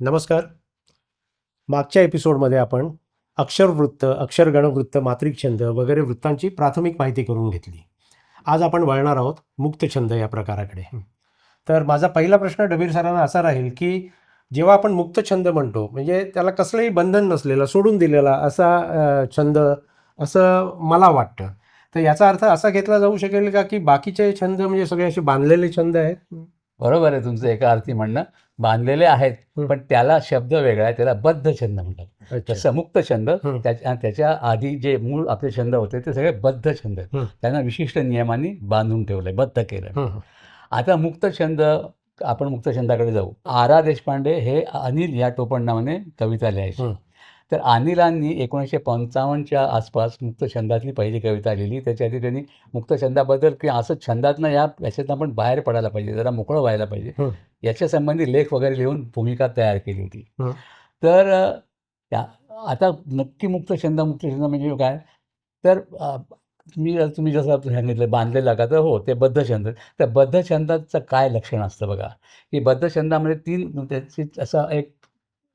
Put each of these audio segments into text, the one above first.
नमस्कार. मागच्या एपिसोडमध्ये आपण अक्षरवृत्त अक्षरगणवृत्त मात्रिक छंद वगैरे वृत्तांची प्राथमिक माहिती करून घेतली. आज आपण वळणार आहोत मुक्त छंद या प्रकाराकडे. तर माझा पहिला प्रश्न डबीर सरांना असा राहील की जेव्हा आपण मुक्त छंद म्हणतो म्हणजे त्याला कसलंही बंधन नसलेला सोडून दिलेला असा छंद असं मला वाटतं. तर याचा अर्थ असा घेतला जाऊ शकेल का की बाकीचे छंद म्हणजे सगळे असे बांधलेले छंद आहेत? बरोबर आहे तुमचं एका अर्थी म्हणणं बांधलेले आहेत. पण त्याला शब्द वेगळा आहे त्याला बद्ध छंद म्हणतात. तसं मुक्त छंद. त्याच्या त्याच्या आधी जे मूळ आपले छंद होते ते सगळे बद्ध छंद आहेत. त्यांना विशिष्ट नियमांनी बांधून ठेवलंय बद्ध केलं. आता मुक्त छंद आपण मुक्त छंदाकडे जाऊ आरा देशपांडे हे अनिल या टोपण नावाने कविता लिहायचे. तर अनिलांनी एकोणीसशे पंचावन्नच्या आसपास मुक्त छंदातली पहिली कविता लिहिली. त्याच्या आधी त्यांनी मुक्त छंदाबद्दल की असं छंदातनं या याच्यातनं आपण बाहेर पडायला पाहिजे जरा मोकळं व्हायला पाहिजे. हं. याच्या संबंधी लेख वगैरे लिहून भूमिका तयार केली होती. तर त्या आता नक्की मुक्त छंद मुक्त छंद म्हणजे काय? तर मी तुम्ही जसं सांगितलं बांधलेला का तर हो ते बद्ध छंद. त्या बद्ध छंदाचं काय लक्षण असतं बघा? की बद्ध छंदामध्ये तीन त्याची असा एक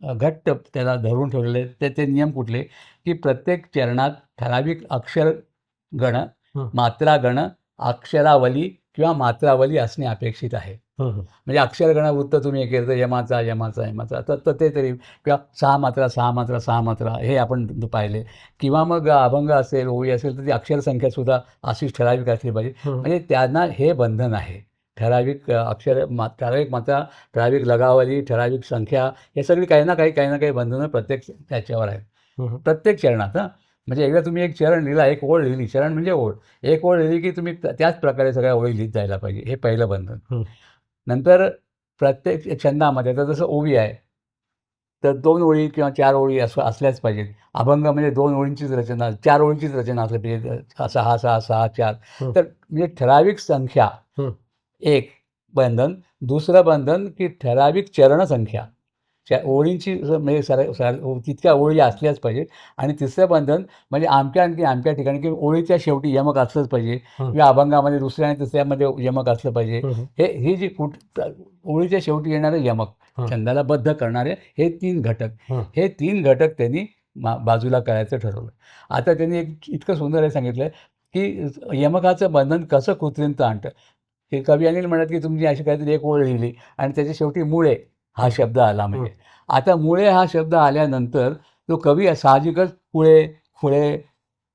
घट्ट त्याला धरून ठेवलेले ते ते नियम कुठले? की प्रत्येक चरणात ठराविक अक्षर गण. मात्रा गण अक्षरावली किंवा मात्रावली असणे अपेक्षित आहे. म्हणजे अक्षरगण वृत्त तुम्ही केलं यमाचा यमाचा यमाचा. तर तर ते तरी किंवा सहा मात्रा सहा मात्रा सहा मात्रा हे आपण पाहिले. किंवा मग अभंग असेल ओळी असेल तर ती अक्षरसंख्यासुद्धा अशीच ठराविक असली पाहिजे. म्हणजे त्यांना हे बंधन आहे. ठराविक अक्षर मा ठराविक मात्रा ठराविक लगावली ठराविक संख्या हे सगळी काही ना काही काही ना काही बंधनं प्रत्येक त्याच्यावर आहेत. प्रत्येक चरणात हां म्हणजे एकदा तुम्ही एक चरण लिहिला एक ओळ लिहिली चरण म्हणजे ओळ एक ओळ लिहिली की तुम्ही त्या- त्याच प्रकारे सगळ्या ओळी लिहित जायला पाहिजे हे पहिलं बंधन. नंतर प्रत्येक छंदामध्ये आता जसं ओवी आहे तर दोन ओळी किंवा चार ओळी असं असल्याच पाहिजेत अभंग म्हणजे दोन ओळींचीच रचना चार ओळींचीच रचना असली पाहिजे सहा सहा सहा चार. तर म्हणजे ठराविक संख्या. एक बंधन दुसरं बंधन की ठराविक चरणसंख्या च्या ओळींची म्हणजे सर सर तितक्या ओळी असल्याच पाहिजेत आणि तिसरं बंधन म्हणजे आमक्या आणखी आमक्या ठिकाणी की ओळीच्या शेवटी यमक असलंच पाहिजे. किंवा अभंगामध्ये दुसऱ्या आणि तिसऱ्यामध्ये यमक असलं पाहिजे हं, हं. जी कुठ ओळीच्या शेवटी येणारे यमक. छंदाला बद्ध करणारे हे तीन घटक हं. हे तीन घटक त्यांनी मा बाजूला करायचं ठरवलं आता त्यांनी एक इतकं सुंदर हे सांगितलं की यमकाचं बंधन कसं कृत्रिमता आणतं हे कवी अनिल म्हणत की तुमची अशी काहीतरी एक ओळ लिहिली आणि त्याच्या शेवटी मुळे हा शब्द आला म्हणजे आता मुळे हा शब्द आल्यानंतर तो कवी साहजिकच पुळे खुळे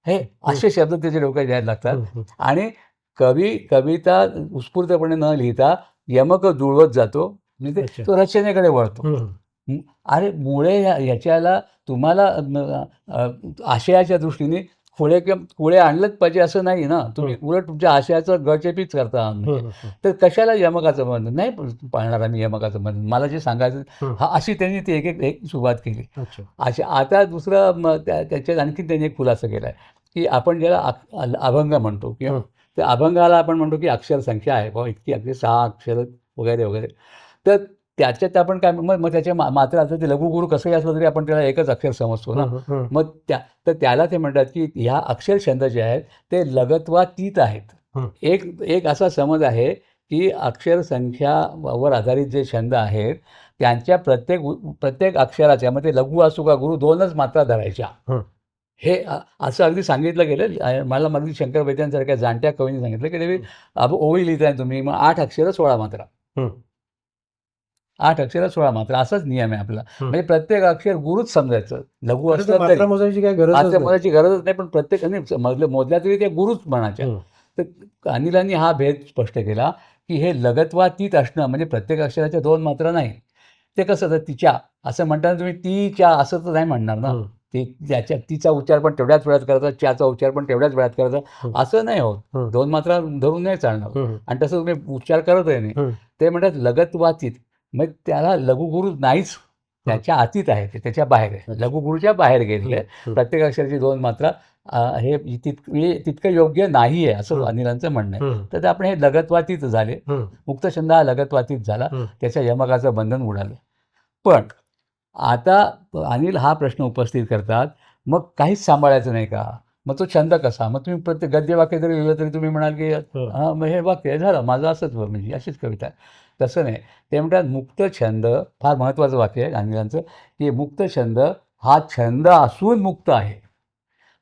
हे असे शब्द त्याच्या डोक्यात यायला लागतात. आणि कवी कविता उत्स्फूर्तपणे न लिहिता यमक जुळवत जातो म्हणजे. ते रचनेकडे वळतो. अरे मुळे ह्या- ह्याच्याला तुम्हाला आशयाच्या दृष्टीने खुळे किंवा खुळे आणलंच पाहिजे असं नाही ना. तुम्ही उलट तुमच्या आशयाचं गळचेपीच करता. तर कशाला यमकाचं बंधन? नाही पाळणार आम्ही यमकाचं बंधन. मला जे सांगायचं हं. अशी त्यांनी ती एक एक सुरुवात केली. अच्छा. अशा आता दुसरं त्याच्यात आणखी त्यांनी एक खुलासा केला आहे की आपण ज्याला अभंग म्हणतो किंवा. त्या अभंगाला आपण म्हणतो की अक्षर संख्या आहे. बाबा इतकी अगदी सहा अक्षर वगैरे वगैरे. तर त्याच्यात आपण काय मग मग त्याच्या मात्र आता ते लघुगुरु कसंही असलं तरी आपण त्याला एकच अक्षर समजतो ना. मग त्या तर त्याला ते म्हणतात की ह्या अक्षर छंद जे आहेत ते लगत्वातीत आहेत. एक एक असा समज आहे की अक्षर संख्यावर आधारित जे छंद आहेत त्यांच्या प्रत्येक प्रत्येक अक्षराच्या मग ते लघु असू का गुरु दोनच मात्रा धरायच्या हं. असं अगदी सांगितलं गेलं मला मग शंकर वैद्यांसारख्या जाणत्या कवीने सांगितलं की ओळी लिहिताय तुम्ही मग आठ अक्षरं सोळा मात्रा. आठ अक्षरं सोळा मात्रा असाच नियम आहे आपला. म्हणजे प्रत्येक अक्षर गुरुच समजायचं. लघु असलं तरी. मात्रा मोजायची काय गरज मोजायची गरजच नाही पण प्रत्येक आणि मोजल्या तरी ते गुरुच म्हणायच्या. तर अनिलांनी हा भेद स्पष्ट केला की हे लगत्वातीत असणं म्हणजे प्रत्येक अक्षराच्या दोन मात्रा नाही. ते कसं तर तिच्या असं म्हणताना तुम्ही तीच्या असं तर नाही म्हणणार ना. ते त्याच्या तिचा उच्चार पण तेवढ्याच वेळात करायचा च्याचा उच्चार पण तेवढ्याच वेळात करायचा. असं नाही होत. हं. दोन मात्रा धरून नाही चालणार. आणि तसं तुम्ही उच्चार करत आहे. नाही ते म्हणतात लगतवातीत. मग त्याला लघुगुरु नाहीच. त्याच्या आतीत आहे ते त्याच्या बाहेर आहे. लघुगुरूच्या बाहेर गेलेले आहे. प्रत्येक अक्षराची दोन मात्रा हे तितके तितकं योग्य नाही आहे असं. अनिलांचं म्हणणं आहे. तर आपण हे लगतवातीत झाले. हं. मुक्त छंद हा लगतवातीत झाला. त्याच्या यमकाचं बंधन उडालं. पण आता अनिल हा प्रश्न उपस्थित करतात. मग काहीच सांभाळायचं नाही का? मग तो छंद कसा? मग तुम्ही प्रत्येक गद्य वाक्य जरी लिहिलं तरी तुम्ही म्हणाल की हं. हां मग हे वाक्य आहे, झालं माझं असंच म्हणजे अशीच कविता तसं नाही. ते म्हणतात मुक्त छंद फार महत्त्वाचं वाक्य आहे गांधीजांचं की मुक्त छंद हा छंद असून मुक्त आहे.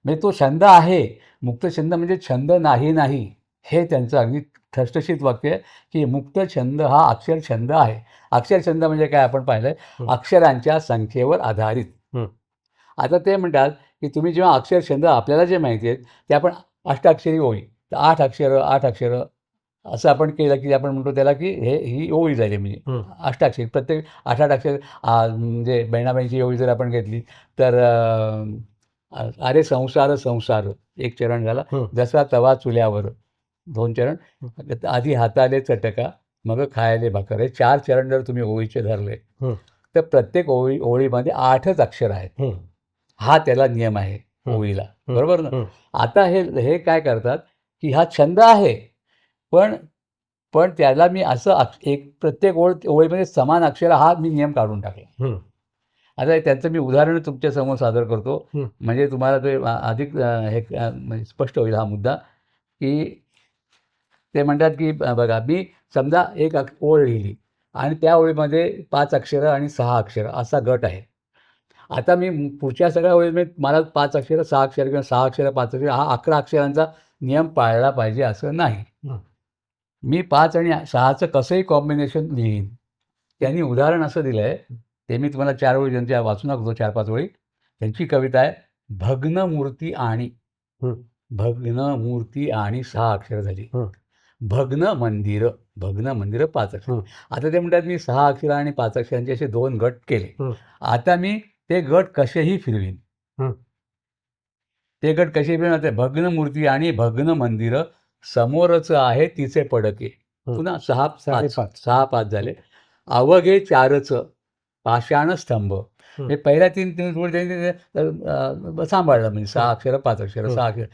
म्हणजे तो छंद आहे. मुक्त छंद म्हणजे छंद नाही नाही. हे त्यांचं अगदी ठसठशीत वाक्य आहे की मुक्त छंद हा अक्षर छंद आहे. अक्षर छंद म्हणजे काय? आपण पाहिलंय हं. अक्षरांच्या संख्येवर आधारित. हं. आता ते म्हणतात की तुम्ही जेव्हा अक्षर छंद आपल्याला जे माहिती आहेत ते आपण अष्टाक्षरी ओळी तर आठ अक्षरं आठ अक्षरं असं आपण केलं की आपण म्हणतो त्याला की हे ही ओळी झाली म्हणजे. अष्टाक्षरी प्रत्येक आठ आठ अक्षर म्हणजे बहिणाबाईंची ओळी जर आपण घेतली तर अरे संसार संसार एक चरण झाला. जसा तवा चुल्यावर दोन चरण. आधी हाताले चटका मग खायले भाकर. हे चार चरण जर तुम्ही ओळीचे धरले. तर प्रत्येक ओळी ओळीमध्ये आठच अक्षर आहेत. हं. त्याला नियम आहे. ओळीला. बरोबर ना. आता हे हे काय करतात की हा छंद आहे पण पण त्याला मी असं एक प्रत्येक ओळ ओळीमध्ये समान अक्षर हा मी नियम काढून टाकला हं. आता त्याचं मी उदाहरण तुमच्यासमोर सादर करतो. म्हणजे तुम्हाला ते अधिक हे म्हणजे स्पष्ट होईल हा मुद्दा की ते म्हणतात की बघा मी समजा एक ओळ लिहिली आणि त्या ओळीमध्ये पाच अक्षरं आणि सहा अक्षरं असा गट आहे आता मी पुढच्या सगळ्या ओळीमध्ये मला पाच अक्षरं सहा अक्षरं किंवा सहा अक्षरं पाच अक्षरं हा अकरा अक्षरांचा नियम पाळला पाहिजे असं नाही. मी पाच आणि सहाचं कसंही कॉम्बिनेशन लिहीन त्यांनी उदाहरण असं दिलं आहे ते मी तुम्हाला चार ओळी त्यांच्या वाचू नकतो चार पाच ओळी त्यांची कविता आहे भग्न मूर्ती आणि. भग्न मूर्ती आणि सहा अक्षर झाली. भग्न मंदिर भग्न मंदिर पाच अक्षर. आता ते म्हणतात मी सहा अक्षर आणि पाच अक्षरांचे असे दोन गट केले. आता मी ते गट कसेही फिरवीन हं. ते गट कसे फिरवीन आता भग्न मूर्ती आणि भग्न मंदिर समोरच आहे तिचे पडके हं. पुन्हा सहा पाच साडेपाच. सहा पाच झाले अवघे चारच पाषाण स्तंभ हं. हे पहिल्या तीन तीन ओळी त्यांनी ते, अ, सांभाळलं म्हणजे सहा अक्षर पाच अक्षर हं. सहा अक्षर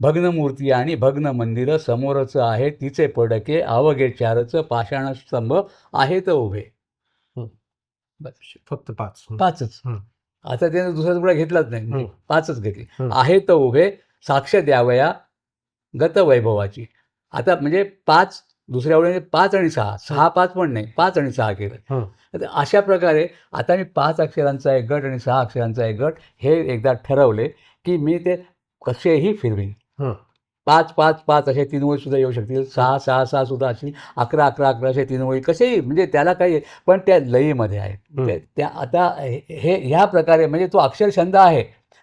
भग्न मूर्ती आणि भग्न मंदिर समोरच आहे तिचे पडके अवघे चारच पाषाण स्तंभ आहेत उभे फक्त पाच हं. पाचच हं. आता त्याने दुसरा तुकडा घेतलाच नाही. पाचच घेतली हं. आहेत उभे साक्ष द्यावया गत वैभवाची आता म्हणजे पाच दुसऱ्या वेळेने पाच आणि सहा सहा पाच पण नाही पाच आणि सहा केलं. तर अशा प्रकारे आता मी पाच अक्षरांचा एक गट आणि सहा अक्षरांचा एक गट हे एकदा ठरवले की मी ते कसेही फिरवीन. पाच पाच पाच असे तीन ओळी सुद्धा येऊ शकतील. सहा सहा सहा सुद्धा अशी अकरा अकरा अकरा असे तीन ओळी कसेही म्हणजे त्याला काही पण त्या लयीमध्ये आहे त्या आता हे ह्या प्रकारे म्हणजे तो अक्षर छंद आहे.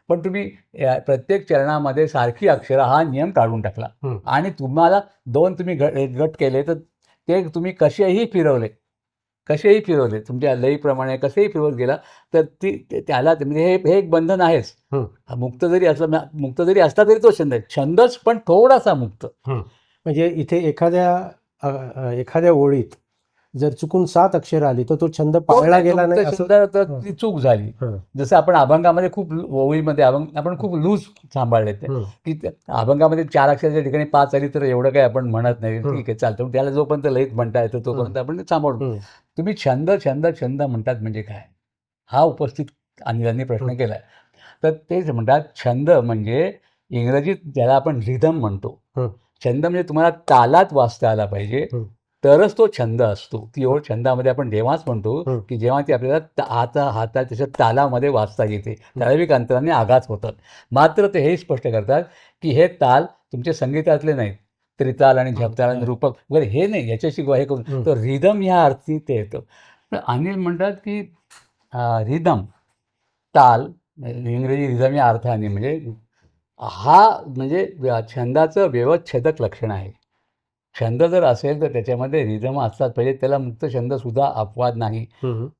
पण तुम्ही प्रत्येक चरणामध्ये सारखी अक्षरं हा नियम काढून टाकला. आणि तुम्हाला दोन तुम्ही गट केले तर ते तुम्ही कसेही फिरवले कसेही फिरवले तुमच्या लईप्रमाणे कसेही फिरवत गेला तर ती त्याला म्हणजे हे हे एक बंधन आहेच. मुक्त जरी असला मुक्त जरी असला तरी तो छंद आहे. छंदच पण थोडासा मुक्त. म्हणजे इथे एखाद्या एखाद्या ओळीत जर चुकून सात अक्षर आली तर तो छंद पाळला गेला नाही असं तर हं. ती चूक झाली हं. जसं आपण अभंगामध्ये खूप ओळीमध्ये अभंग आपण खूप लूज सांभाळले ते हं. की अभंगामध्ये चार अक्षराच्या ठिकाणी पाच आली तर एवढं काही आपण म्हणत नाही हं. ठीक आहे चालतं त्याला जोपर्यंत लईत म्हणता येतं तोपर्यंत आपण सांभाळतो हं. तुम्ही छंद छंद छंद म्हणतात म्हणजे काय हा उपस्थित अनिलांनी प्रश्न हं. केला तर तेच म्हणतात छंद म्हणजे इंग्रजीत ज्याला आपण रिदम म्हणतो हं. छंद म्हणजे तुम्हाला तालात वाचता आला पाहिजे हं. तरच तो छंद असतो. ती ओळ छंदामध्ये आपण जेव्हाच म्हणतो. की जेव्हा ती आपल्याला ता- हाता हाता त्याच्या तालामध्ये वाचता येते. ठराविक अंतराने आघात होतात. मात्र ते हे स्पष्ट करतात की हे ताल तुमचे संगीतातले नाहीत. त्रिताल आणि झपताल आणि. रूपक वगैरे हे नाही याच्याशी हे करून. तर रिदम ह्या अर्थी ते येतं. अनिल म्हणतात की रिदम ताल इंग्रजी रिदम या अर्थाने म्हणजे हा म्हणजे छंदाचं व्यवच्छेदक लक्षण आहे. छंद जर असेल तर त्याच्यामध्ये रिदम असलाच पाहिजे त्याला मुक्त छंदसुद्धा अपवाद नाही.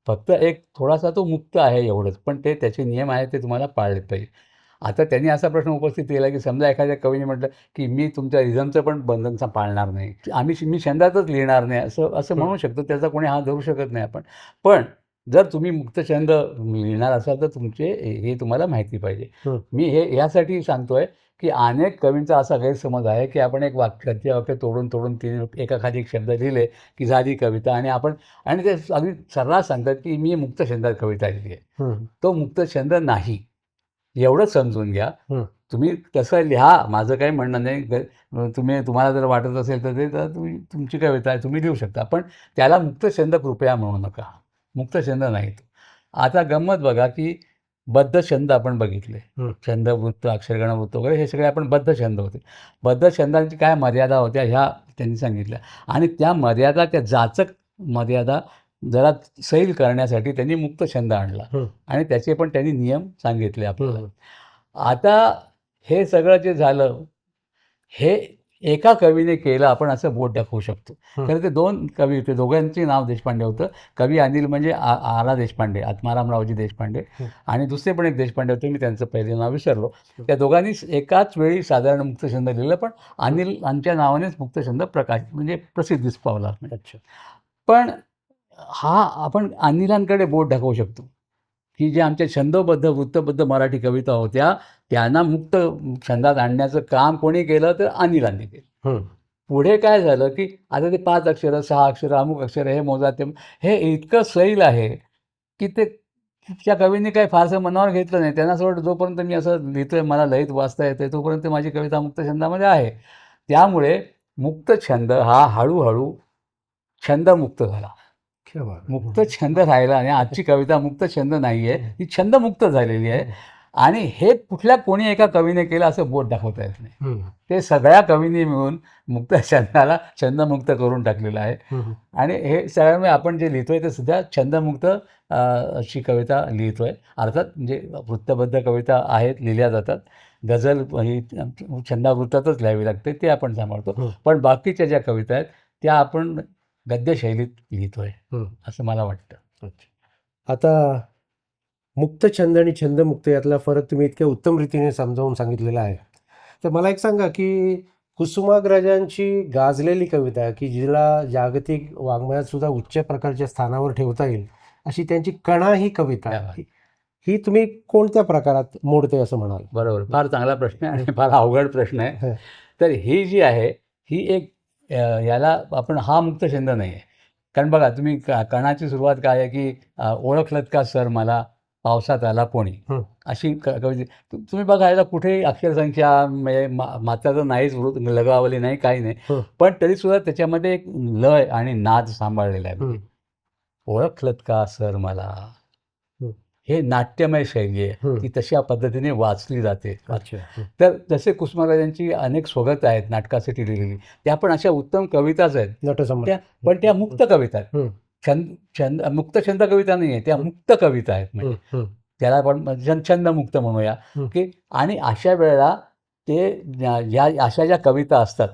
फक्त एक थोडासा तो मुक्त आहे एवढंच. पण ते त्याचे नियम आहेत ते तुम्हाला पाळले पाहिजे. आता त्यांनी असा प्रश्न उपस्थित केला की समजा एखाद्या कवीने म्हटलं की मी तुमच्या रिझमचं पण बंधन पाळणार नाही. आम्ही मी छंदातच लिहिणार नाही. असं असं म्हणू शकतो. त्याचा कोणी हात धरू शकत नाही आपण. पण जर तुम्ही मुक्त छंद लिहिणार असाल तर तुमचे हे तुम्हाला माहिती पाहिजे. मी हे यासाठी सांगतोय की अनेक कवींचा असा गैरसमज आहे की आपण एक वाक्य गद्य वाक्य तोडून तोडून तीन एकाखाली एक शब्द लिहिले की झाली कविता आणि आपण आणि ते अगदी सर्रास सांगतात की मी मुक्त छंदात कविता लिहिली आहे. तो मुक्त छंद नाही. एवढंच समजून घ्या. तुम्ही तसं लिहा. माझं काही म्हणणं नाही. तुम्ही तुम्हाला जर वाटत असेल तर ते तर तुम्ही तुमची कविता आहे तुम्ही लिहू शकता. पण त्याला मुक्तछंद कृपया म्हणू नका. मुक्तछंद नाही तो आता गंमत बघा की बद्ध छंद आपण बघितले. छंद वृत्त अक्षरगण वृत्त वगैरे हे सगळे आपण बद्ध छंद होते बद्ध छंदांची काय मर्यादा होत्या ह्या त्यांनी सांगितल्या आणि त्या मर्यादा त्या जाचक मर्यादा जरा सैल करण्यासाठी त्यांनी मुक्त छंद आणला. आणि त्याचे पण त्यांनी नियम सांगितले आपल्याला. आता हे सगळं जे झालं हे एका कवीने केलं आपण असं बोट दाखवू शकतो. तर ते दोन कवी होते दोघांचे नाव देशपांडे होतं. कवी अनिल म्हणजे आ आरा देशपांडे आत्मारामरावजी देशपांडे. आणि दुसरे पण एक देशपांडे होते मी त्यांचं पहिले नाव विसरलो. त्या दोघांनी एकाच वेळी साधारण मुक्तछंद लिहिलं पण अनिल यांच्या नावानेच मुक्तछंद प्रकाश म्हणजे प्रसिद्धीस पावला अच्छा. पण हा आपण अनिलांकडे बोट दाखवू शकतो. की जे आमच्या छंदबद्ध वृत्तबद्ध मराठी कविता होत्या त्यांना मुक्त छंदात आणण्याचं काम कोणी केलं तर अनिलांनी केलं. पुढे काय झालं की आता ते पाच अक्षरं सहा अक्षरं अमुक अक्षरं हे मोजा ते हे इतकं सैल आहे की ते त्या कवींनी काही फारसं मनावर घेतलं नाही. त्यांना असं वाटतं जोपर्यंत मी असं लिहितोय मला लयीत वाचता येते तोपर्यंत माझी कविता मुक्त छंदामध्ये आहे. त्यामुळे मुक्त छंद हा हळूहळू छंदमुक्त झाला. क्या बात आहे. मुक्त छंद राहिला आणि आजची कविता मुक्त छंद नाही आहे ही छंदमुक्त झालेली आहे. आणि हे कुठल्या कोणी एका कवीने केलं असं बोट दाखवता येत नाही. ते सगळ्या कवींनी मिळून मुक्त छंदाला छंदमुक्त करून टाकलेलं आहे हं. आणि हे सगळ्यामुळे आपण जे लिहितोय ते सुद्धा छंदमुक्त अशी कविता लिहितोय अर्थात म्हणजे वृत्तबद्ध कविता आहेत लिहिल्या जातात गझल ही छंदावृत्तातच लिहावी लागते ते आपण सांभाळतो. पण बाकीच्या ज्या कविता आहेत त्या आपण गद्यशैलीत लिहितोय. असं मला वाटतं आता मुक्त छंद आणि छंदमुक्त यातला फरक तुम्ही इतक्या उत्तम रीतीने समजावून सांगितलेला आहे. तर मला एक सांगा की कुसुमाग्रजांची गाजलेली कविता की जिला जागतिक वाङ्मयात सुद्धा उच्च प्रकारच्या स्थानावर ठेवता येईल अशी त्यांची कणा ही. कविता. ही- तुम्ही कोणत्या प्रकारात मोडते असं म्हणाल? बरोबर. फार चांगला प्रश्न आहे आणि फार अवघड प्रश्न आहे. तर ही जी आहे ही एक याला आपण हा मुक्त छंद नाही आहे कारण बघा तुम्ही क कणाची सुरुवात काय आहे की ओळखलत का सर मला? पावसात आला कोणी. अशी तु- तुम्ही बघा याला कुठेही अक्षरसंख्या म्हणजे मा मात्राचं नाहीच वृत्त लगावली नाही काही नाही. पण तरीसुद्धा त्याच्यामध्ये एक लय आणि नाद सांभाळलेला आहे. ओळखलत का सर मला हं. नाट्यमय शैली आहे. ती तशा पद्धतीने वाचली जाते अच्छा. तर जसे कुसुमाग्रजांची अनेक स्वगत आहेत नाटकासाठी लिहिलेली त्या पण अशा उत्तम कविताच आहेत पण त्या मुक्त कविता आहेत. छंद छंद मुक्त छंद कविता नाही आहे त्या मुक्त कविता आहेत म्हणजे. त्याला आपण छंद छंदमुक्त म्हणूया. की आणि अशा वेळेला ते ज्या अशा ज्या कविता असतात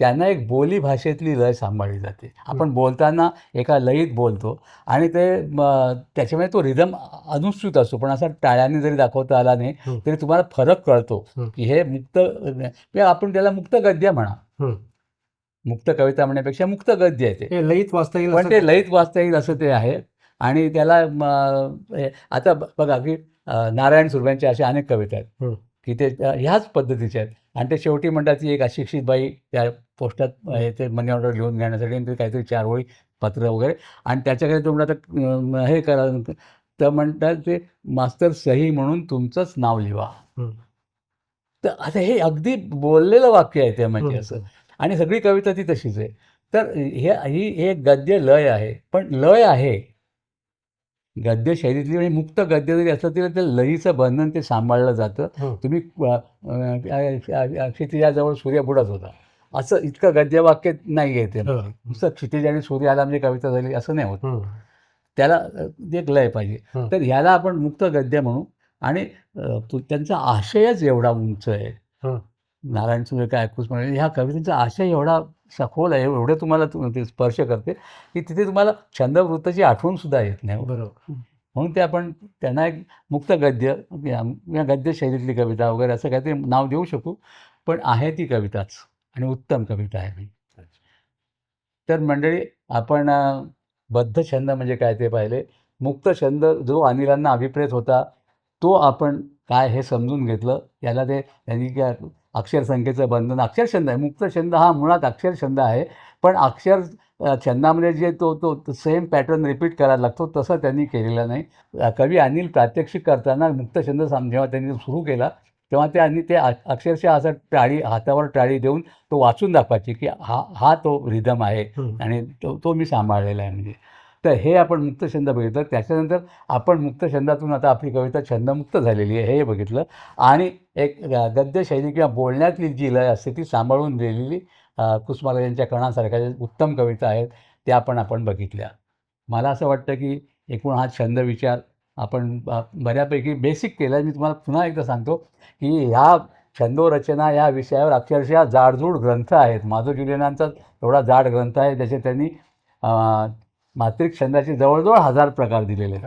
त्यांना एक बोली भाषेतली लय सांभाळली जाते आपण बोलताना एका लयीत बोलतो आणि ते म, त्याच्यामुळे तो रिदम अनुसूत असतो पण असा टाळ्याने जरी दाखवता आला नाही. तरी तुम्हाला फरक कळतो. की हे मुक्त म्हणजे आपण त्याला मुक्त गद्य म्हणा. मुक्त कविता म्हणण्यापेक्षा मुक्त गद्य आहे ते. लईत वाचता येईल पण ते लयीत वाचता येईल असं ते आहे. आणि त्याला आता बघा की नारायण सुरव्यांच्या अशा अनेक कविता आहेत. की ते ह्याच पद्धतीच्या आहेत. आणि ते शेवटी म्हणतात की एक अशिक्षित बाई त्या पोस्टात हे ते मनी ऑर्डर लिहून घेण्यासाठी आणि ते काहीतरी चार ओळी पत्र वगैरे. आणि त्याच्याकडे तो म्हणतात अ, हे करा तर म्हणतात ते मास्तर सही म्हणून तुमचंच नाव लिहा. तर आता हे अगदी बोललेलं वाक्य आहे ते म्हणजे. असं. आणि सगळी कविता ती तशीच आहे तर हे ही हे गद्य लय आहे पण लय आहे गद्य शैलीतली म्हणजे मुक्त गद्य जरी असलं तरी त्या लयीचं बंधन ते सांभाळलं जातं. तुम्ही क्षितिजाजवळ सूर्य बुडत होता असं इतकं गद्यवाक्य नाही आहे ते. नुसतं क्षितिज आणि सूर्य आला म्हणजे कविता झाली असं नाही होत. त्याला एक लय पाहिजे. तर ह्याला आपण मुक्त गद्य म्हणू आणि त्यांचा आशयच एवढा उंच आहे. नारायण सूर्य काय ऐकूच म्हणजे ह्या कवितेचा आशय एवढा सखोल आहे एवढं तुम्हाला तु- स्पर्श करते की तिथे तुम्हाला छंदवृत्ताची आठवण सुद्धा येत नाही. बरोबर. म्हणून ते आपण त्यांना एक मुक्त गद्य या या गद्य शैलीतली कविता वगैरे असं काहीतरी नाव देऊ शकू पण आहे ती कविताच आणि उत्तम कविता आहे. तर मंडळी आपण बद्ध छंद म्हणजे काय ते पाहिले. मुक्त छंद जो अनिलांना अभिप्रेत होता तो आपण काय हे समजून घेतलं याला ते त्यांनी काय अक्षरसंख्येचं बंधन. अक्षरछंद आहे. मुक्त छंद हा मुळात अक्षरछंद आहे. पण अक्षर छंदामध्ये जे तो तो सेम पॅटर्न रिपीट करायला लागतो तसं त्यांनी केलेलं नाही. कवी अनिल प्रात्यक्षिक करताना मुक्त छंद साम जेव्हा त्यांनी सुरू केला तेव्हा ते आणि ते अक्षरशः असं टाळी हातावर टाळी देऊन तो वाचून दाखवायचे की हा हा तो रिदम आहे. आणि तो तो मी सांभाळलेला आहे. म्हणजे तर हे आपण मुक्तछंद बघितलं. त्याच्यानंतर आपण मुक्तछंदातून आता आपली कविता छंदमुक्त झालेली आहे हे बघितलं. आणि एक गद्यशैली किंवा बोलण्यातली जी लय असते ती सांभाळून लिहिलेली कुसुमाला यांच्या कणासारख्या ज्या उत्तम कविता आहेत त्या पण आपण बघितल्या. मला असं वाटतं की एकूण हा छंद विचार आपण बऱ्यापैकी बेसिक केला मी तुम्हाला पुन्हा एकदा सांगतो की ह्या छंदोरचना या विषयावर अक्षरशः जाडजूड ग्रंथ आहेत. माधव जुलियनांचा एवढा जाड ग्रंथ आहे ज्याचे त्यांनी मात्रिक छंदाचे जवळजवळ हजार प्रकार दिलेले. आहेत.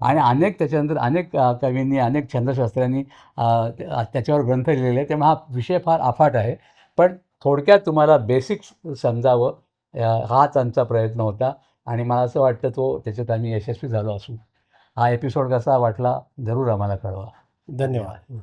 आणि अनेक त्याच्यानंतर अनेक कवींनी अनेक छंदशास्त्र्यांनी त्या- त्याच्यावर ग्रंथ लिहिलेले आहेत. त्यामुळे हा विषय फार अफाट आहे. पण थोडक्यात तुम्हाला बेसिक्स समजावं हाच आमचा प्रयत्न होता. आणि मला असं वाटतं तो त्याच्यात आम्ही यशस्वी झालो असू. हा एपिसोड कसा वाटला जरूर आम्हाला कळवा. धन्यवाद.